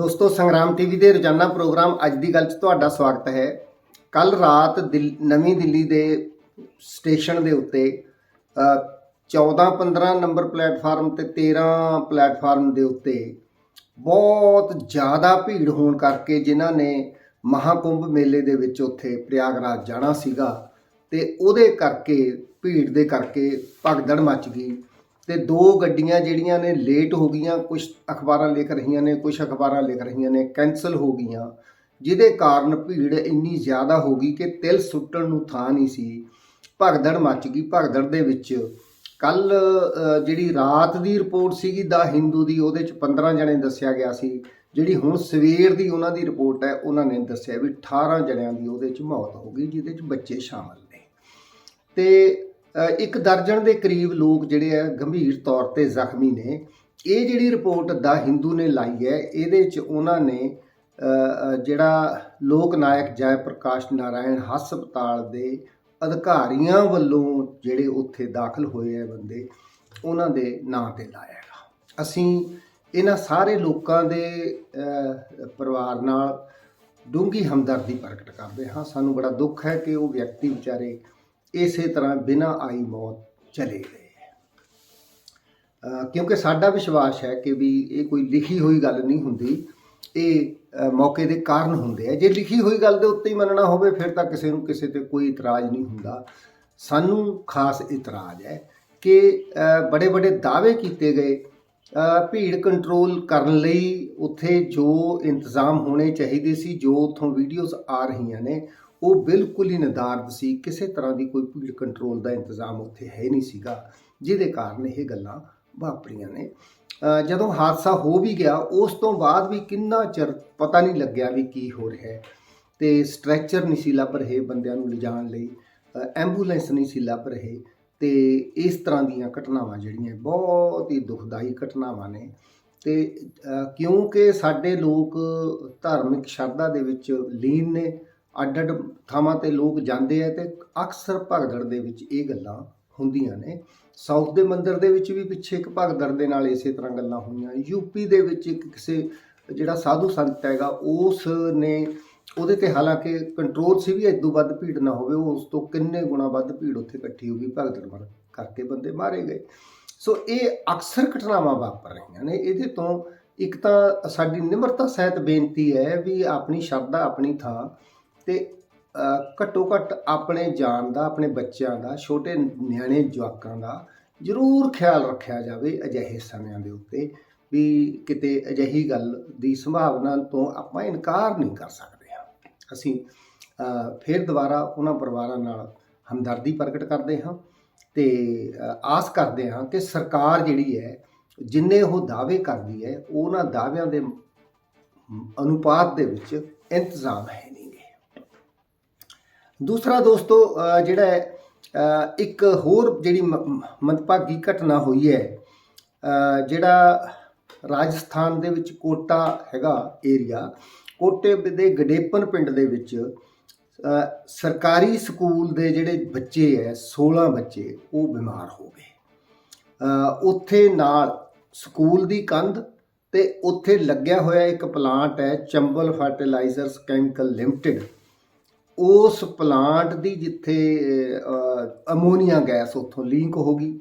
ਦੋਸਤੋ, ਸੰਗਰਾਮ ਟੀਵੀ ਦੇ ਰੋਜ਼ਾਨਾ ਪ੍ਰੋਗਰਾਮ ਅੱਜ ਦੀ ਗੱਲ 'ਚ ਤੁਹਾਡਾ ਸਵਾਗਤ ਹੈ। ਕੱਲ ਰਾਤ ਦਿੱਲ- ਨਵੀਂ ਦਿੱਲੀ ਦੇ ਸਟੇਸ਼ਨ ਦੇ ਉੱਤੇ 14-15 ਨੰਬਰ ਪਲੇਟਫਾਰਮ ਤੇ 13 ਪਲੇਟਫਾਰਮ ਦੇ ਉੱਤੇ ਬਹੁਤ ਜ਼ਿਆਦਾ ਭੀੜ ਹੋਣ ਕਰਕੇ ਜਿਨ੍ਹਾਂ ਨੇ ਮਹਾਕੁੰਭ ਮੇਲੇ ਦੇ ਵਿੱਚ ਉੱਥੇ ਪ੍ਰਯਾਗਰਾਜ ਜਾਣਾ ਸੀਗਾ ਤੇ ਉਹਦੇ ਕਰਕੇ, ਭੀੜ ਦੇ ਕਰਕੇ ਭਗਦੜ ਮਚ ਗਈ। ਤੇ ਦੋ ਗੱਡੀਆਂ ਜਿਹੜੀਆਂ ਨੇ ਲੇਟ ਹੋ ਗਈਆਂ ਕੁਝ ਅਖਬਾਰਾਂ ਲਿਖ ਰਹੀਆਂ ਨੇ ਕੁਝ ਅਖਬਾਰਾਂ ਲਿਖ ਰਹੀਆਂ ਨੇ ਕੈਨਸਲ ਹੋ ਗਈਆਂ। ਜਿਹਦੇ ਕਾਰਨ ਭੀੜ ਇੰਨੀ ਜ਼ਿਆਦਾ ਹੋ ਗਈ ਕਿ ਤਿਲ ਸੁੱਟਣ ਨੂੰ ਥਾਂ ਨਹੀਂ ਸੀ। ਭਗਦੜ ਮੱਚ ਗਈ। ਭਗਦੜ ਦੇ ਵਿੱਚ ਕੱਲ ਜਿਹੜੀ ਰਾਤ ਦੀ ਰਿਪੋਰਟ ਸੀਗੀ, ਦਾ ਹਿੰਦੂ ਦੀ, ਉਹਦੇ ਚ 15 ਜਣੇ ਦੱਸਿਆ ਗਿਆ ਸੀ। ਜਿਹੜੀ ਹੁਣ ਸਵੇਰ ਦੀ ਉਹਨਾਂ ਦੀ ਰਿਪੋਰਟ ਹੈ, ਉਹਨਾਂ ਨੇ ਦੱਸਿਆ ਵੀ 18 ਜਣਿਆਂ ਦੀ ਉਹਦੇ ਚ ਮੌਤ ਹੋ ਗਈ, ਜਿਹਦੇ ਚ ਬੱਚੇ ਸ਼ਾਮਲ ਨੇ। ਤੇ ਇੱਕ ਦਰਜਨ ਦੇ ਕਰੀਬ ਲੋਕ ਜਿਹੜੇ ਆ ਗੰਭੀਰ ਤੌਰ ਤੇ ਜ਼ਖਮੀ ਨੇ। ਇਹ ਜਿਹੜੀ ਰਿਪੋਰਟ ਦਾ ਹਿੰਦੂ ਨੇ ਲਾਈ ਹੈ, ਇਹਦੇ ਚ ਉਹਨਾਂ ਨੇ ਜਿਹੜਾ ਲੋਕ ਨਾਇਕ ਜੈ ਪ੍ਰਕਾਸ਼ ਨਾਰਾਇਣ ਹਸਪਤਾਲ ਦੇ ਅਧਿਕਾਰੀਆਂ ਵੱਲੋਂ ਜਿਹੜੇ ਉੱਥੇ ਦਾਖਲ ਹੋਏ ਆ ਬੰਦੇ, ਉਹਨਾਂ ਦੇ ਨਾਂ ਤੇ ਲਾਇਆ ਹੈਗਾ। ਅਸੀਂ ਇਹਨਾਂ ਸਾਰੇ ਲੋਕਾਂ ਦੇ ਪਰਿਵਾਰ ਨਾਲ ਡੂੰਘੀ ਹਮਦਰਦੀ ਪ੍ਰਗਟ ਕਰਦੇ ਹਾਂ। ਸਾਨੂੰ ਬੜਾ ਦੁੱਖ ਹੈ ਕਿ ਉਹ ਵਿਅਕਤੀ ਵਿਚਾਰੇ ਇਸੇ ਤਰ੍ਹਾਂ ਬਿਨਾਂ ਆਈ ਮੌਤ ਚਲੇ ਗਏ। ਅ, ਕਿਉਂਕਿ ਸਾਡਾ ਵਿਸ਼ਵਾਸ ਹੈ ਕਿ ਵੀ ਇਹ ਕੋਈ ਲਿਖੀ ਹੋਈ ਗੱਲ ਨਹੀਂ ਹੁੰਦੀ ਇਹ ਮੌਕੇ ਦੇ ਕਾਰਨ ਹੁੰਦੇ ਆ। ਜੇ ਲਿਖੀ ਹੋਈ ਗੱਲ ਦੇ ਉੱਤੇ ਹੀ ਮੰਨਣਾ ਹੋਵੇ ਫਿਰ ਤਾਂ ਕਿਸੇ ਨੂੰ ਕਿਸੇ ਤੇ ਕੋਈ ਇਤਰਾਜ਼ ਨਹੀਂ ਹੁੰਦਾ। ਸਾਨੂੰ ਖਾਸ ਇਤਰਾਜ਼ ਹੈ ਕਿ ਬੜੇ ਬੜੇ ਦਾਅਵੇ ਕੀਤੇ ਗਏ ਭੀੜ ਕੰਟਰੋਲ ਕਰਨ ਲਈ ਉੱਥੇ ਜੋ ਇੰਤਜ਼ਾਮ ਹੋਣੇ ਚਾਹੀਦੇ ਸੀ ਜੋ ਉੱਥੋਂ ਵੀਡੀਓਜ਼ ਆ ਰਹੀਆਂ ਨੇ ਉਹ ਬਿਲਕੁਲ ਹੀ ਨਦਾਰਦ ਸੀ। ਕਿਸੇ ਤਰ੍ਹਾਂ ਦੀ ਕੋਈ ਭੀੜ ਕੰਟਰੋਲ ਦਾ ਇੰਤਜ਼ਾਮ ਉੱਥੇ ਹੈ ਨਹੀਂ ਸੀਗਾ, ਜਿਹਦੇ ਕਾਰਨ ਇਹ ਗੱਲਾਂ ਵਾਪਰੀਆਂ ਨੇ। ਜਦੋਂ ਹਾਦਸਾ ਹੋ ਵੀ ਗਿਆ, ਉਸ ਤੋਂ ਬਾਅਦ ਵੀ ਕਿੰਨਾ ਚਿਰ ਪਤਾ ਨਹੀਂ ਲੱਗਿਆ ਵੀ ਕੀ ਹੋ ਰਿਹਾ ਹੈ। ਤੇ ਸਟ੍ਰੈਚਰ ਨਹੀਂ ਸੀ ਲੱਭ ਰਹੇ ਬੰਦਿਆਂ ਨੂੰ ਲਿਜਾਣ ਲਈ ਐਂਬੂਲੈਂਸ ਨਹੀਂ ਸੀ ਲੱਭ ਰਹੇ। ਤੇ ਇਸ ਤਰ੍ਹਾਂ ਦੀਆਂ ਘਟਨਾਵਾਂ ਜਿਹੜੀਆਂ, ਬਹੁਤ ਹੀ ਦੁਖਦਾਈ ਘਟਨਾਵਾਂ ਨੇ। ਤੇ ਕਿਉਂਕਿ ਸਾਡੇ ਲੋਕ ਧਾਰਮਿਕ ਸ਼ਰਧਾ ਦੇ ਵਿੱਚ ਲੀਨ ਨੇ ਅੱਡ ਅੱਡ ਥਾਵਾਂ ਤੇ ਲੋਕ ਜਾਂਦੇ ਆ ਤੇ ਅਕਸਰ ਭਗਦੜ ਦੇ ਵਿੱਚ ਇਹ ਗੱਲਾਂ ਹੁੰਦੀਆਂ ਨੇ। ਸਾਊਥ ਦੇ ਮੰਦਿਰ ਦੇ ਵਿੱਚ ਵੀ ਪਿੱਛੇ ਇੱਕ ਭਗਦੜ ਦੇ ਨਾਲ ਇਸੇ ਤਰ੍ਹਾਂ ਗੱਲਾਂ ਹੋਈਆਂ। ਯੂਪੀ ਦੇ ਵਿੱਚ ਇੱਕ ਕਿਸੇ ਜਿਹੜਾ ਸਾਧੂ ਸੰਤ ਹੈਗਾ, ਉਸ ਨੇ ਉਹਦੇ ਤੇ ਹਾਲਾਂਕਿ ਕੰਟਰੋਲ ਸੀ ਵੀ ਇਦੋਂ ਵੱਧ ਭੀੜ ਨਾ ਹੋਵੇ, ਉਸ ਤੋਂ ਕਿੰਨੇ ਗੁਣਾ ਵੱਧ ਭੀੜ ਉੱਥੇ ਇਕੱਠੀ ਹੋ ਗਈ, ਭਗਦੜ ਮਰ ਕਰਕੇ ਬੰਦੇ ਮਾਰੇ ਗਏ। ਸੋ ਇਹ ਅਕਸਰ ਘਟਨਾਵਾਂ ਵਾਪਰ ਰਹੀਆਂ ਨੇ। ਇਹਦੇ ਤੋਂ ਇੱਕ ਤਾਂ ਸਾਡੀ ਨਿਮਰਤਾ ਸਹਿਤ ਬੇਨਤੀ ਹੈ ਵੀ ਆਪਣੀ ਸ਼ਰਧਾ ਆਪਣੀ ਥਾਂ ਤੇ ਘੱਟੋ ਘੱਟ ਆਪਣੇ ਜਾਨ ਦਾ, ਆਪਣੇ ਬੱਚਿਆਂ ਦਾ, ਛੋਟੇ ਨਿਆਣੇ ਜਵਾਕਾਂ ਦਾ ਜ਼ਰੂਰ ਖਿਆਲ ਰੱਖਿਆ ਜਾਵੇ ਅਜਿਹੇ ਸਮਿਆਂ ਦੇ ਉੱਤੇ ਵੀ ਕਿਤੇ ਅਜਿਹੀ ਗੱਲ ਦੀ ਸੰਭਾਵਨਾ ਤੋਂ ਆਪਾਂ ਇਨਕਾਰ ਨਹੀਂ ਕਰ ਸਕਦੇ ਹਾਂ। ਅਸੀਂ ਫਿਰ ਦੁਬਾਰਾ ਉਹਨਾਂ ਪਰਿਵਾਰਾਂ ਨਾਲ ਹਮਦਰਦੀ ਪ੍ਰਗਟ ਕਰਦੇ ਹਾਂ ਤੇ ਆਸ ਕਰਦੇ ਹਾਂ ਕਿ ਸਰਕਾਰ ਜਿਹੜੀ ਹੈ, ਜਿੰਨੇ ਉਹ ਦਾਅਵੇ ਕਰਦੀ ਹੈ, ਉਹਨਾਂ ਦਾਅਵਿਆਂ ਦੇ ਅਨੁਪਾਤ ਦੇ ਵਿੱਚ ਇੰਤਜ਼ਾਮ ਹੈ। ਦੂਸਰਾ ਦੋਸਤੋ ਜਿਹੜਾ ਹੈ ਇੱਕ ਹੋਰ ਜਿਹੜੀ ਮ- ਮ- ਮੰਦਭਾਗੀ ਘਟਨਾ ਹੋਈ ਹੈ ਜਿਹੜਾ ਰਾਜਸਥਾਨ ਦੇ ਵਿੱਚ ਕੋਟਾ ਹੈਗਾ ਏਰੀਆ ਕੋਟੇ ਦੇ ਗਡੇਪਨ ਪਿੰਡ ਦੇ ਵਿੱਚ ਸਰਕਾਰੀ ਸਕੂਲ ਦੇ ਜਿਹੜੇ ਬੱਚੇ ਐ 16 ਬੱਚੇ, ਉਹ ਬਿਮਾਰ ਹੋ ਗਏ। ਉੱਥੇ ਨਾਲ ਸਕੂਲ ਦੀ ਕੰਧ ਤੇ ਉੱਥੇ ਲੱਗਿਆ ਹੋਇਆ ਇੱਕ ਪਲਾਂਟ ਹੈ, ਚੰਬਲ ਫਰਟੀਲਾਈਜ਼ਰਸ ਕੈਮੀਕਲ ਲਿਮਟਿਡ। ਉਸ ਪਲਾਂਟ ਦੀ ਜਿੱਥੇ ਅਮੋਨੀਆ ਗੈਸ ਉੱਥੋਂ ਲੀਕ ਹੋ ਗਈ,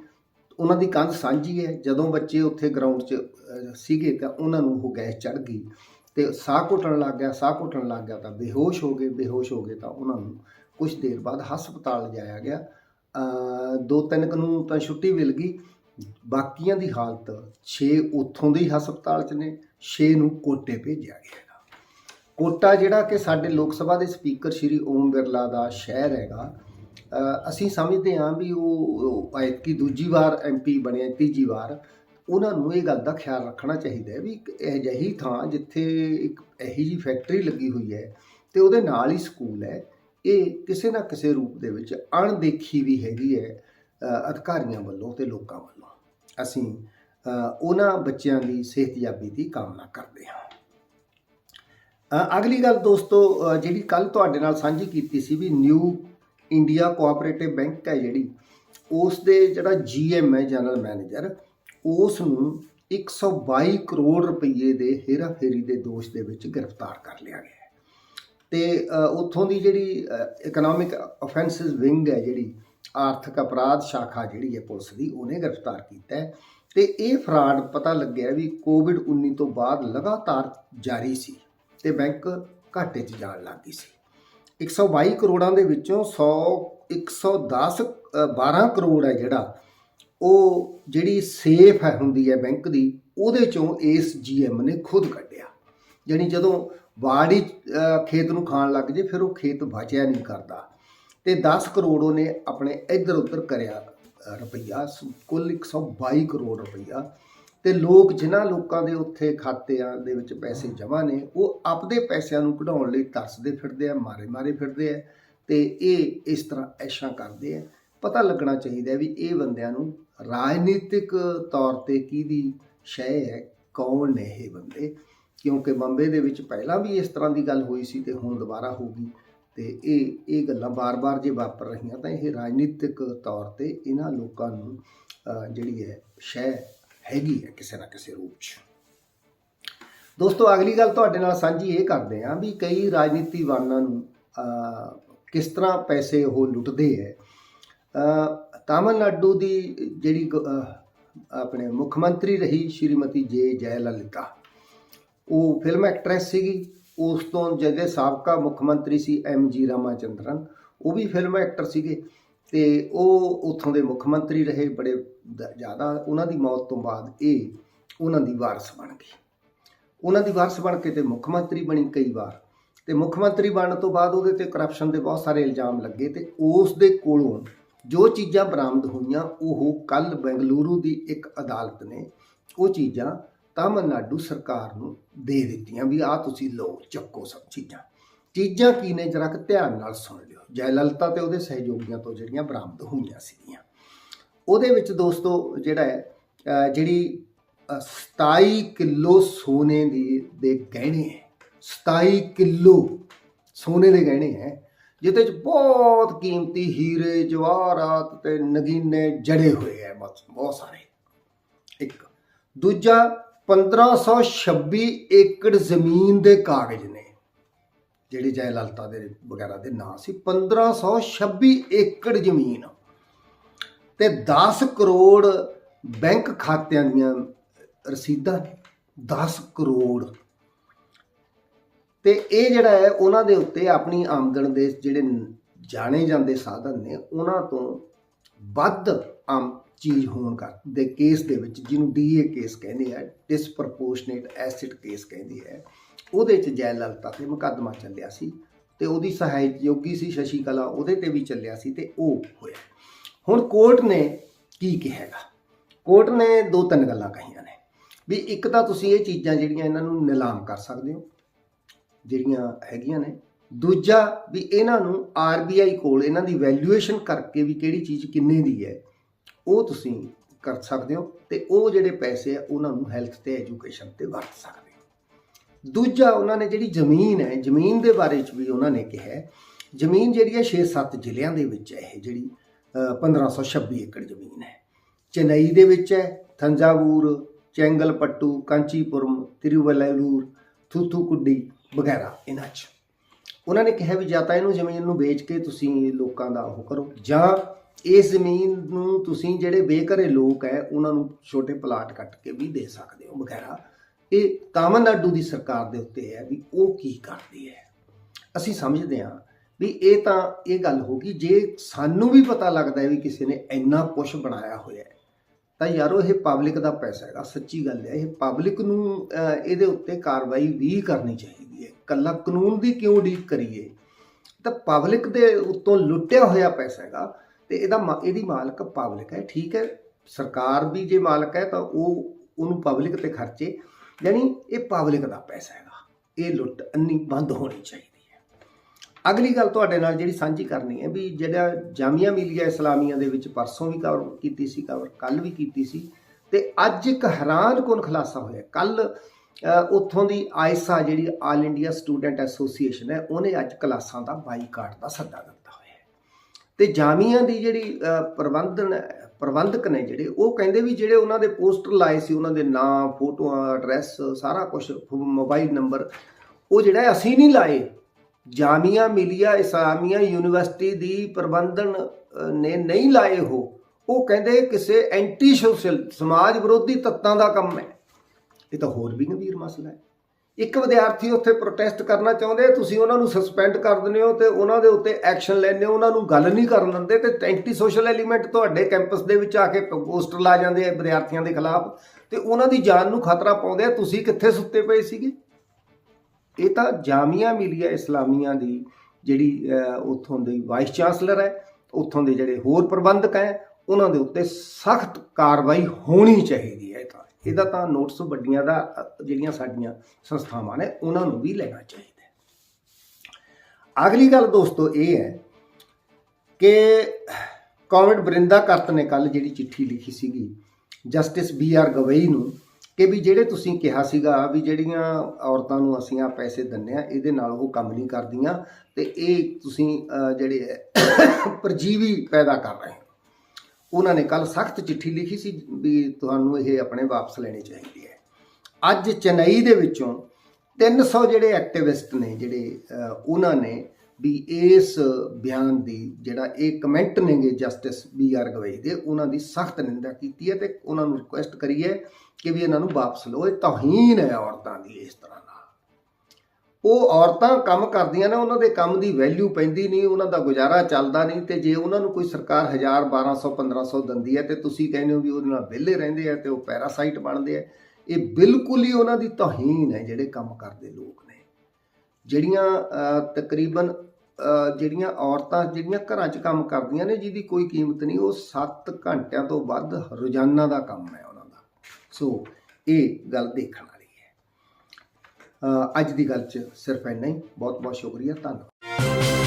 ਉਹਨਾਂ ਦੀ ਕੰਧ ਸਾਂਝੀ ਹੈ। ਜਦੋਂ ਬੱਚੇ ਉੱਥੇ ਗਰਾਊਂਡ 'ਚ ਸੀਗੇ ਤਾਂ ਉਹਨਾਂ ਨੂੰ ਉਹ ਗੈਸ ਚੜ ਗਈ ਤੇ ਸਾਹ ਘੁੱਟਣ ਲੱਗ ਗਿਆ, ਸਾਹ ਘੁੱਟਣ ਲੱਗ ਗਿਆ ਤਾਂ ਬੇਹੋਸ਼ ਹੋ ਗਏ, ਬੇਹੋਸ਼ ਹੋ ਗਏ ਤਾਂ ਉਹਨਾਂ ਨੂੰ ਕੁਝ ਦੇਰ ਬਾਅਦ ਹਸਪਤਾਲ ਲਿਜਾਇਆ ਗਿਆ। ਦੋ ਤਿੰਨ ਕੁ ਨੂੰ ਤਾਂ ਛੁੱਟੀ ਮਿਲ ਗਈ। ਬਾਕੀਆਂ ਦੀ ਹਾਲਤ 6 ਉੱਥੋਂ ਦੇ ਹੀ ਹਸਪਤਾਲ 'ਚ ਨੇ 6 ਨੂੰ ਕੋਟੇ ਭੇਜਿਆ ਗਿਆ। ਕੋਟਾ ਜਿਹੜਾ ਕਿ ਸਾਡੇ ਲੋਕ ਸਭਾ ਦੇ ਸਪੀਕਰ ਸ਼੍ਰੀ ਓਮ ਬਿਰਲਾ ਦਾ ਸ਼ਹਿਰ ਹੈਗਾ ਅਸੀਂ ਸਮਝਦੇ ਹਾਂ ਵੀ ਉਹ ਉਹ ਐਤਕੀ ਦੂਜੀ ਵਾਰ ਐਮਪੀ ਬਣਿਆ ਤੀਜੀ ਵਾਰ, ਉਹਨਾਂ ਨੂੰ ਇਹ ਗੱਲ ਦਾ ਖਿਆਲ ਰੱਖਣਾ ਚਾਹੀਦਾ ਹੈ ਵੀ ਇੱਕ ਅਜਿਹੀ ਥਾਂ ਜਿੱਥੇ ਇੱਕ ਇਹੀ ਜੀ ਫੈਕਟਰੀ ਲੱਗੀ ਹੋਈ ਹੈ ਤੇ ਉਹਦੇ ਨਾਲ ਹੀ ਸਕੂਲ ਹੈ। ਇਹ ਕਿਸੇ ਨਾ ਕਿਸੇ ਰੂਪ ਦੇ ਵਿੱਚ ਅਣਦੇਖੀ ਵੀ ਹੈਗੀ ਹੈ ਅਧਿਕਾਰੀਆਂ ਵੱਲੋਂ ਤੇ ਲੋਕਾਂ ਵੱਲੋਂ। ਅਸੀਂ ਉਹਨਾਂ ਬੱਚਿਆਂ ਦੀ ਸਿਹਤਯਾਬੀ ਦੀ ਕਾਮਨਾ ਕਰਦੇ ਹਾਂ। ਅਗਲੀ ਗੱਲ ਦੋਸਤੋ ਜਿਹੜੀ ਕੱਲ ਤੁਹਾਡੇ ਨਾਲ ਸਾਂਝੀ ਕੀਤੀ ਸੀ ਵੀ ਨਿਊ ਇੰਡੀਆ ਕੋਆਪਰੇਟਿਵ ਬੈਂਕ ਹੈ ਜਿਹੜੀ, ਉਸ ਦੇ ਜਿਹੜਾ ਜੀਐਮ ਹੈ ਜਨਰਲ ਮੈਨੇਜਰ ਉਸ ਨੂੰ 122 ਕਰੋੜ ਰੁਪਏ ਦੇ ਹੇਰਾਫੇਰੀ ਦੇ ਦੋਸ਼ ਦੇ ਵਿੱਚ ਗ੍ਰਿਫਤਾਰ ਕਰ ਲਿਆ ਗਿਆ ਹੈ। ਤੇ ਉੱਥੋਂ ਦੀ ਜਿਹੜੀ ਇਕਨੋਮਿਕ ਆਫੈਂਸਿਸ ਵਿੰਗ ਹੈ ਜਿਹੜੀ, ਆਰਥਿਕ ਅਪਰਾਧ ਸ਼ਾਖਾ ਜਿਹੜੀ ਹੈ ਪੁਲਿਸ ਦੀ, ਉਹਨੇ ਗ੍ਰਿਫਤਾਰ ਕੀਤਾ ਹੈ। ਤੇ ਇਹ ਫਰਾਡ ਪਤਾ ਲੱਗਿਆ ਵੀ ਕੋਵਿਡ 19 ਤੋਂ ਬਾਅਦ ਲਗਾਤਾਰ ਜਾਰੀ ਸੀ। ਤੇ ਬੈਂਕ ਘਾਟੇ 'ਚ ਜਾਣ ਲੱਗ ਗਈ ਸੀ। 122 ਕਰੋੜਾਂ ਦੇ ਵਿੱਚੋਂ 100 110 ਅ, 12 ਕਰੋੜ ਹੈ ਜਿਹੜਾ ਉਹ ਜਿਹੜੀ ਸੇਫ ਹੈ ਹੁੰਦੀ ਹੈ ਬੈਂਕ ਦੀ ਉਹਦੇ ਚੋਂ ਇਸ ਜੀਐਮ ਨੇ ਖੁਦ ਕੱਢਿਆ। ਜਾਣੀ ਜਦੋਂ ਬਾੜੀ ਖੇਤ ਨੂੰ ਖਾਣ ਲੱਗ ਜੇ ਫਿਰ ਉਹ ਖੇਤ ਬਚਿਆ ਨਹੀਂ ਕਰਦਾ। ਤੇ 10 ਕਰੋੜ ਉਹਨੇ ਆਪਣੇ ਇੱਧਰ ਉੱਧਰ ਕਰਿਆ ਅ, ਰੁਪਈਆ ਸ- ਕੁੱਲ 122 ਕਰੋੜ ਰੁਪਈਆ ਤੇ ਲੋਕ ਜਿਨ੍ਹਾਂ ਲੋਕਾਂ ਦੇ ਉੱਥੇ ਖਾਤਿਆਂ ਦੇ ਵਿੱਚ ਪੈਸੇ ਜਮ੍ਹਾਂ ਨੇ, ਉਹ ਆਪਦੇ ਪੈਸਿਆਂ ਨੂੰ ਕਢਾਉਣ ਲਈ ਤਰਸਦੇ ਫਿਰਦੇ ਆ, ਮਾਰੇ ਮਾਰੇ ਫਿਰਦੇ ਆ ਤੇ ਇਹ ਇਸ ਤਰ੍ਹਾਂ ਐਸ਼ਾਂ ਕਰਦੇ ਆ। ਪਤਾ ਲੱਗਣਾ ਚਾਹੀਦਾ ਵੀ ਇਹ ਬੰਦਿਆਂ ਨੂੰ ਰਾਜਨੀਤਿਕ ਤੌਰ ਤੇ ਕਿਹਦੀ ਸ਼ੈ ਹੈ, ਕੌਣ ਨੇ ਇਹ ਬੰਦੇ? ਕਿਉਂਕਿ ਬੰਬੇ ਦੇ ਵਿੱਚ ਪਹਿਲਾਂ ਵੀ ਇਸ ਤਰ੍ਹਾਂ ਦੀ ਗੱਲ ਹੋਈ ਸੀ ਤੇ ਹੁਣ ਦੁਬਾਰਾ ਹੋਗੀ ਤੇ ਇਹ ਇਹ ਗੱਲਾਂ ਬਾਰ-ਬਾਰ ਜੇ ਵਾਪਰ ਰਹੀਆਂ ਤਾਂ ਇਹ ਰਾਜਨੀਤਿਕ ਤੌਰ ਤੇ ਇਹਨਾਂ ਲੋਕਾਂ ਨੂੰ ਜਿਹੜੀ ਹੈ ਸ਼ੈ ਹੈਗੀ ਹੈ ਕਿਸੇ ਨਾ ਕਿਸੇ ਰੂਪ 'ਚ। ਦੋਸਤੋ, ਅਗਲੀ ਗੱਲ ਤੁਹਾਡੇ ਨਾਲ ਸਾਂਝੀ ਇਹ ਕਰਦੇ ਹਾਂ ਵੀ ਕਈ ਰਾਜਨੀਤੀਵਾਨਾਂ ਨੂੰ ਕਿਸ ਤਰ੍ਹਾਂ ਪੈਸੇ ਉਹ ਲੁੱਟਦੇ ਹੈ ਤਾਮਿਲਨਾਡੂ ਦੀ ਜਿਹੜੀ ਆਪਣੇ ਮੁੱਖ ਮੰਤਰੀ ਰਹੀ ਸ਼੍ਰੀਮਤੀ ਜੇ ਜੈ ਲਲਿਤਾ ਉਹ ਫਿਲਮ ਐਕਟਰੈਸ ਸੀਗੀ। ਉਸ ਤੋਂ ਜਿਹੜੇ ਸਾਬਕਾ ਮੁੱਖ ਮੰਤਰੀ ਸੀ ਐਮ ਜੀ ਰਾਮਾਚੰਦਰਨ, ਉਹ ਵੀ ਫਿਲਮ ਐਕਟਰ ਸੀਗੇ। ਤੇ ਉਹ ਉੱਥੋਂ ਦੇ ਮੁੱਖ ਮੰਤਰੀ ਰਹੇ, ਬੜੇ ਜ਼ਿਆਦਾ ਉਹਨਾਂ ਦੀ ਮੌਤ ਤੋਂ ਬਾਅਦ ਇਹ ਉਹਨਾਂ ਦੀ ਵਾਰਸ ਬਣ ਗਈ। ਉਹਨਾਂ ਦੀ ਵਾਰਸ ਬਣ ਕੇ ਤੇ ਮੁੱਖ ਮੰਤਰੀ ਬਣੀ ਕਈ ਵਾਰ। ਤੇ ਮੁੱਖ ਮੰਤਰੀ ਬਣਨ ਤੋਂ ਬਾਅਦ ਉਹਦੇ ਤੇ ਕਰਪਸ਼ਨ ਦੇ ਬਹੁਤ ਸਾਰੇ ਇਲਜ਼ਾਮ ਲੱਗੇ ਤੇ ਉਸ ਦੇ ਕੋਲੋਂ ਜੋ ਚੀਜ਼ਾਂ ਬਰਾਮਦ ਹੋਈਆਂ, ਉਹ ਕੱਲ ਬੈਂਗਲੁਰੂ ਦੀ ਇੱਕ ਅਦਾਲਤ ਨੇ ਉਹ ਚੀਜ਼ਾਂ ਤਾਮਿਲਨਾਡੂ ਸਰਕਾਰ ਨੂੰ ਦੇ ਦਿੱਤੀਆਂ ਵੀ ਆ ਤੁਸੀਂ ਲਓ, ਚੱਕੋ ਸਭ ਚੀਜ਼ਾਂ। ਚੀਜ਼ਾਂ ਕੀ ਨੇ ਜਰਾ ਕੁ ਧਿਆਨ ਨਾਲ ਸੁਣ ਲਿਓ। ਜੈ ਲਲਿਤਾ ਤੇ ਉਹਦੇ ਸਹਿਯੋਗੀਆਂ ਤੋਂ ਜਿਹੜੀਆਂ ਬਰਾਮਦ ਹੋਈਆਂ ਸੀਗੀਆਂ। ਉਹਦੇ ਵਿੱਚ ਦੋਸਤੋ ਜਿਹੜਾ ਹੈ ਜਿਹੜੀ, ਅਹ 27 ਕਿਲੋ ਸੋਨੇ ਦੀ, ਦੇ ਗਹਿਣੇ ਹੈ। 27 ਕਿਲੋ ਸੋਨੇ ਦੇ ਗਹਿਣੇ ਹੈ, ਜਿਹਦੇ ਚ ਬਹੁਤ ਕੀਮਤੀ ਹੀਰੇ, ਜਵਾਹਰਾਤ ਤੇ ਨਗੀਨੇ ਜੜੇ ਹੋਏ ਹੈ, ਬਹੁਤ ਬਹੁਤ ਸਾਰੇ। ਇੱਕ। ਦੂਜਾ 1526 ਏਕੜ ਜ਼ਮੀਨ ਦੇ ਕਾਗਜ਼ ਨੇ। ਜਿਹੜੀ ਜੈ ਲਲਤਾ ਦੇ ਵਗੈਰਾ ਦੇ ਨਾਂ ਸੀ 1526 ਏਕੜ ਜ਼ਮੀਨ ਤੇ 10 ਕਰੋੜ ਬੈਂਕ ਖਾਤਿਆਂ ਦੀਆਂ ਰਸੀਦਾਂ ਨੇ 10 ਕਰੋੜ। ਤੇ ਇਹ ਜਿਹੜਾ ਹੈ, ਉਹਨਾਂ ਦੇ ਉੱਤੇ ਆਪਣੀ ਆਮਦਨ ਦੇ ਜਿਹੜੇ ਜਾਣੇ ਜਾਂਦੇ ਸਾਧਨ ਨੇ, ਉਹਨਾਂ ਤੋਂ ਵੱਧ ਆਮ ਚੀਜ਼ ਹੋਣ ਕਰ ਦੇ ਕੇਸ ਦੇ ਵਿੱਚ, ਜਿਹਨੂੰ ਡੀਏ ਕੇਸ ਕਹਿੰਦੇ ਆ ਡਿਸਪ੍ਰੋਪੋਰਸ਼ਨੇਟ ਐਸਿਡ ਕੇਸ ਕਹਿੰਦੇ ਆ। ਉਹਦੇ ਚ ਜੈ ਲਲਤਾ ਤੇ ਮੁਕੱਦਮਾ ਚੱਲਿਆ ਸੀ ਤੇ ਉਹਦੀ ਸਹਾਇਯੋਗੀ ਸੀ ਸ਼ਸ਼ੀ ਕਲਾ ਉਹਦੇ ਤੇ ਵੀ ਚੱਲਿਆ ਸੀ ਤੇ ਉਹ ਹੋਇਆ। ਹੁਣ ਕੋਰਟ ਨੇ ਕੀ ਕਿਹਾਗਾ ਕੋਰਟ ਨੇ ਦੋ ਤਿੰਨ ਗੱਲਾਂ ਕਹੀਆਂ ਨੇ ਵੀ ਇੱਕ ਤਾਂ ਤੁਸੀਂ ਇਹ ਚੀਜ਼ਾਂ ਜਿਹੜੀਆਂ ਇਹਨਾਂ ਨੂੰ ਨਿਲਾਮ ਕਰ ਸਕਦੇ ਹੋ, ਜਿਹੜੀਆਂ ਹੈਗੀਆਂ ਨੇ। ਦੂਜਾ ਵੀ ਇਹਨਾਂ ਨੂੰ ਆਰਬੀਆਈ ਕੋਲ ਇਹਨਾਂ ਦੀ ਵੈਲਿਊਏਸ਼ਨ ਕਰਕੇ ਵੀ ਕਿਹੜੀ ਚੀਜ਼ ਕਿੰਨੇ ਦੀ ਹੈ, ਉਹ ਤੁਸੀਂ ਕਰ ਸਕਦੇ ਹੋ ਤੇ ਉਹ ਜਿਹੜੇ ਪੈਸੇ ਆ, ਉਹਨਾਂ ਨੂੰ ਹੈਲਥ ਤੇ ਐਜੂਕੇਸ਼ਨ ਤੇ ਵਰਤ ਸਕਦੇ ਹੋ। ਦੂਜਾ ਉਹਨਾਂ ਨੇ ਜਿਹੜੀ ਜ਼ਮੀਨ ਹੈ ਜ਼ਮੀਨ ਦੇ ਬਾਰੇ ਚ ਵੀ ਉਹਨਾਂ ਨੇ ਕਿਹਾ ਜ਼ਮੀਨ ਜਿਹੜੀ ਹੈ 6-7 ਜ਼ਿਲ੍ਹਿਆਂ ਦੇ ਵਿੱਚ ਹੈ ਇਹ ਜਿਹੜੀ ਅ, 1526 ਏਕੜ ਜ਼ਮੀਨ ਹੈ। ਚੇਨਈ ਦੇ ਵਿੱਚ ਹੈ ਥੰਜਾਵੂਰ ਚੈਂਗਲਪੱਟੂ ਕਾਂਚੀਪੁਰਮ ਤਿਰੂਵਲੈਲੂਰ ਥੂਥੂਕੁੱਡੀ ਵਗੈਰਾ ਇਹਨਾਂ 'ਚ। ਉਹਨਾਂ ਨੇ ਕਿਹਾ ਵੀ ਜਾਂ ਤਾਂ ਇਹਨੂੰ ਜ਼ਮੀਨ ਨੂੰ ਵੇਚ ਕੇ ਤੁਸੀਂ ਲੋਕਾਂ ਦਾ ਉਹ ਕਰੋ ਜਾਂ ਇਸ ਜ਼ਮੀਨ ਨੂੰ ਤੁਸੀਂ ਜਿਹੜੇ ਬੇਘਰੇ ਲੋਕ ਹੈ ਉਹਨਾਂ ਨੂੰ ਛੋਟੇ ਪਲਾਟ ਕੱਟ ਕੇ ਵੀ ਦੇ ਸਕਦੇ ਹੋ ਵਗੈਰਾ। ਇਹ ਤਾਮਿਲਨਾਡੂ ਦੀ ਸਰਕਾਰ ਦੇ ਉੱਤੇ ਹੈ ਵੀ ਉਹ ਕੀ ਕਰਦੀ ਹੈ। ਅਸੀਂ ਸਮਝਦੇ ਹਾਂ ਵੀ ਇਹ ਤਾਂ ਇਹ ਗੱਲ ਹੋ ਗਈ, ਜੇ ਸਾਨੂੰ ਵੀ ਪਤਾ ਲੱਗਦਾ ਹੈ ਵੀ ਕਿਸੇ ਨੇ ਇੰਨਾ ਕੁਝ ਬਣਾਇਆ ਹੋਇਆ ਹੈ, ਤਾਂ ਯਾਰੋ ਇਹ ਪਬਲਿਕ ਦਾ ਪੈਸਾ ਹੈਗਾ, ਸੱਚੀ ਗੱਲ ਹੈ, ਇਹ ਪਬਲਿਕ ਨੂੰ ਇਹਦੇ ਉੱਤੇ ਕਾਰਵਾਈ ਵੀ ਕਰਨੀ ਚਾਹੀਦੀ ਹੈ। ਕੱਲਾ ਕਾਨੂੰਨ ਦੀ ਕਿਉਂ ਡੀਕ ਕਰੀਏ? ਤਾਂ ਪਬਲਿਕ ਦੇ ਉੱਤੋਂ ਲੁੱਟਿਆ ਹੋਇਆ ਪੈਸਾ ਹੈਗਾ ਤੇ ਇਹਦਾ ਮਾ- ਇਹਦੀ ਮਾਲਕ ਪਬਲਿਕ ਹੈ, ਠੀਕ ਹੈ। ਸਰਕਾਰ ਵੀ ਜੇ ਮਾਲਕ ਹੈ ਤਾਂ ਉਹ, ਉਹਨੂੰ ਪਬਲਿਕ ਤੇ ਖਰਚੇ ਯਾਨੀ ਇਹ ਪਬਲਿਕ ਦਾ ਪੈਸਾ ਹੈਗਾ। ਇਹ ਲੁੱਟ ਅੰਨੀ ਬੰਦ ਹੋਣੀ ਚਾਹੀਦੀ ਹੈ। ਅਗਲੀ ਗੱਲ ਤੁਹਾਡੇ ਨਾਲ ਜਿਹੜੀ ਸਾਂਝੀ ਕਰਨੀ ਹੈ ਵੀ ਜਿਹੜਾ ਜਾਮੀਆ ਮਿਲੀਆ ਇਸਲਾਮੀਆ ਦੇ ਵਿੱਚ ਪਰਸੋਂ ਵੀ ਕਵਰ ਕੀਤੀ ਸੀ ਕਵਰ ਕੱਲ ਵੀ ਕੀਤੀ ਸੀ, ਤੇ ਅੱਜ ਇੱਕ ਹੈਰਾਨਕੁਨ ਖੁਲਾਸਾ ਹੋਇਆ। ਕੱਲ ਉੱਥੋਂ ਦੀ ਆਇਸਾ ਜਿਹੜੀ ਆਲ ਇੰਡੀਆ ਸਟੂਡੈਂਟ ਐਸੋਸੀਏਸ਼ਨ ਹੈ, ਉਹਨੇ ਅੱਜ ਕਲਾਸਾਂ ਦਾ ਬਾਈਕਾਟ ਦਾ ਸੱਦਾ ਦਿੱਤਾ ਹੋਇਆ ਹੈ। ਤੇ ਜਾਮੀਆ ਦੀ ਜਿਹੜੀ ਪ੍ਰਬੰਧਨ ਪ੍ਰਬੰਧਕ ਨੇ ਜਿਹੜੇ, ਉਹ ਕਹਿੰਦੇ ਵੀ ਜਿਹੜੇ ਉਹਨਾਂ ਦੇ ਪੋਸਟਰ ਲਾਏ ਸੀ, ਉਹਨਾਂ ਦੇ ਨਾਂ, ਫੋਟੋਆਂ, ਐਡਰੈਸ, ਸਾਰਾ ਕੁਝ ਮੋਬਾਈਲ ਨੰਬਰ, ਉਹ ਜਿਹੜਾ ਅਸੀਂ ਨਹੀਂ ਲਾਏ, ਜਾਮੀਆ ਮਿਲੀਆ ਇਸਲਾਮੀਆ ਯੂਨੀਵਰਸਿਟੀ ਦੀ ਪ੍ਰਬੰਧਨ ਨੇ ਨਹੀਂ ਲਾਏ ਉਹ ਉਹ ਕਹਿੰਦੇ ਕਿਸੇ ਐਂਟੀ ਸੋਸ਼ਲ ਸਮਾਜ ਵਿਰੋਧੀ ਤੱਤਾਂ ਦਾ ਕੰਮ ਹੈ। ਇਹ ਤਾਂ ਹੋਰ ਵੀ ਗੰਭੀਰ ਮਸਲਾ ਹੈ। ਇੱਕ ਵਿਦਿਆਰਥੀ ਉੱਥੇ ਪ੍ਰੋਟੈਸਟ ਕਰਨਾ ਚਾਹੁੰਦੇ ਤੁਸੀਂ ਉਹਨਾਂ ਨੂੰ ਸਸਪੈਂਡ ਕਰ ਦਿੰਦੇ ਹੋ ਤੇ ਉਹਨਾਂ ਦੇ ਉੱਤੇ ਐਕਸ਼ਨ ਲੈਂਦੇ ਹੋ, ਉਹਨਾਂ ਨੂੰ ਗੱਲ ਨਹੀਂ ਕਰਨ ਦਿੰਦੇ ਤੇ ਐਂਟੀ ਸੋਸ਼ਲ ਐਲੀਮੈਂਟ ਤੁਹਾਡੇ ਕੈਂਪਸ ਦੇ ਵਿੱਚ ਆ ਕੇ ਪੋਸਟਰ ਲਾ ਜਾਂਦੇ ਆ ਵਿਦਿਆਰਥੀਆਂ ਦੇ ਖਿਲਾਫ ਤੇ ਉਹਨਾਂ ਦੀ ਜਾਨ ਨੂੰ ਖਤਰਾ ਪਾਉਂਦੇ ਆ, ਤੁਸੀਂ ਕਿੱਥੇ ਸੁੱਤੇ ਪਏ ਸੀਗੇ? ਇਹ ਤਾਂ ਜਾਮੀਆ ਮਿਲੀਆ ਇਸਲਾਮੀਆਂ ਦੀ, ਜਿਹੜੀ ਉੱਥੋਂ ਦੀ ਵਾਈਸ ਚਾਂਸਲਰ ਹੈ, ਉੱਥੋਂ ਦੇ ਜਿਹੜੇ ਹੋਰ ਪ੍ਰਬੰਧਕ ਹੈ, ਉਹਨਾਂ ਦੇ ਉੱਤੇ ਸਖਤ ਕਾਰਵਾਈ ਹੋਣੀ ਚਾਹੀਦੀ ਹੈ ਇਹ ਤਾਂ। ਇਹਦਾ ਤਾਂ ਨੋਟਿਸ ਵੱਡੀਆਂ ਦਾ, ਜਿਹੜੀਆਂ ਸਾਡੀਆਂ ਸੰਸਥਾਵਾਂ ਨੇ, ਉਹਨਾਂ ਨੂੰ ਵੀ ਲੈਣਾ ਚਾਹੀਦਾ ਹੈ। ਅਗਲੀ ਗੱਲ ਦੋਸਤੋ ਇਹ ਹੈ ਕਿ ਕਾਮਰੇਡ ਬਰਿੰਦਾ ਕਰਤ ਨੇ ਕੱਲ ਜਿਹੜੀ ਚਿੱਠੀ ਲਿਖੀ ਸੀਗੀ, ਜਸਟਿਸ ਬੀ ਆਰ ਗਵਈ ਨੂੰ, ਕਿ ਵੀ ਜਿਹੜੇ ਤੁਸੀਂ ਕਿਹਾ ਸੀਗਾ ਵੀ ਜਿਹੜੀਆਂ ਔਰਤਾਂ ਨੂੰ ਅਸੀਂ ਆ ਪੈਸੇ ਦਿੰਨੇ ਆ ਇਹਦੇ ਨਾਲ ਉਹ ਕੰਮ ਨਹੀਂ ਕਰਦੀਆਂ ਤੇ ਇਹ ਤੁਸੀਂ ਜਿਹੜੇ ਪਰਜੀਵੀ ਪੈਦਾ ਕਰ ਰਹੇ ਉਹਨਾਂ ਨੇ ਕੱਲ ਸਖਤ ਚਿੱਠੀ ਲਿਖੀ ਸੀ ਵੀ ਤੁਹਾਨੂੰ ਇਹ ਆਪਣੇ ਵਾਪਸ ਲੈਣੇ ਚਾਹੀਦੇ ਹੈ। ਅੱਜ ਚੇਨਈ ਦੇ ਵਿੱਚੋਂ 300 ਜਿਹੜੇ ਐਕਟਿਵਿਸਟ ਨੇ ਜਿਹੜੇ ਉਹਨਾਂ ਨੇ ਵੀ ਇਸ ਬਿਆਨ ਦੀ ਜਿਹੜਾ ਇਹ ਕਮੈਂਟ ਨੇਗੇ ਜਸਟਿਸ ਬੀ ਆਰ ਗਵਈ ਦੇ, ਉਹਨਾਂ ਦੀ ਸਖਤ ਨਿੰਦਾ ਕੀਤੀ ਹੈ ਤੇ ਉਹਨਾਂ ਨੂੰ ਰਿਕੁਐਸਟ ਕਰੀ ਹੈ ਕਿ ਵੀ ਇਹਨਾਂ ਨੂੰ ਵਾਪਸ ਲਓ। ਇਹ ਤੋਹੀਨ ਹੈ ਔਰਤਾਂ ਦੀ ਇਸ ਤਰ੍ਹਾਂ ਨਾਲ। ਉਹ ਔਰਤਾਂ ਕੰਮ ਕਰਦੀਆਂ ਨੇ, ਉਹਨਾਂ ਦੇ ਕੰਮ ਦੀ ਵੈਲਿਊ ਪੈਂਦੀ ਨਹੀਂ, ਉਹਨਾਂ ਦਾ ਗੁਜ਼ਾਰਾ ਚੱਲਦਾ ਨਹੀਂ, ਤੇ ਜੇ ਉਹਨਾਂ ਨੂੰ ਕੋਈ ਸਰਕਾਰ 1000 1200 1500 ਦਿੰਦੀ ਹੈ, ਤੇ ਤੁਸੀਂ ਕਹਿੰਦੇ ਹੋ ਵੀ ਉਹਦੇ ਨਾਲ ਵਿਹਲੇ ਰਹਿੰਦੇ ਆ ਤੇ ਉਹ ਪੈਰਾਸਾਈਟ ਬਣਦੇ ਆ, ਇਹ ਬਿਲਕੁਲ ਹੀ ਉਹਨਾਂ ਦੀ ਤੋਹੀਨ ਹੈ ਜਿਹੜੇ ਕੰਮ ਕਰਦੇ ਲੋਕ ਨੇ। ਜਿਹੜੀਆਂ ਤਕਰੀਬਨ ਜਿਹੜੀਆਂ ਔਰਤਾਂ, ਜਿਹੜੀਆਂ ਘਰਾਂ 'ਚ ਕੰਮ ਕਰਦੀਆਂ ਨੇ, ਜਿਹਦੀ ਕੋਈ ਕੀਮਤ ਨਹੀਂ, ਉਹ 7 ਘੰਟਿਆਂ ਤੋਂ ਵੱਧ ਰੋਜ਼ਾਨਾ ਦਾ ਕੰਮ ਹੈ ਉਹਨਾਂ ਦਾ। ਸੋ, ਇਹ ਗੱਲ ਦੇਖਣਾ ਅੱਜ ਦੀ ਗੱਲ 'ਚ ਸਿਰਫ ਇੰਨਾ ਹੀ। ਬਹੁਤ ਬਹੁਤ ਸ਼ੁਕਰੀਆ। ਧੰਨਵਾਦ।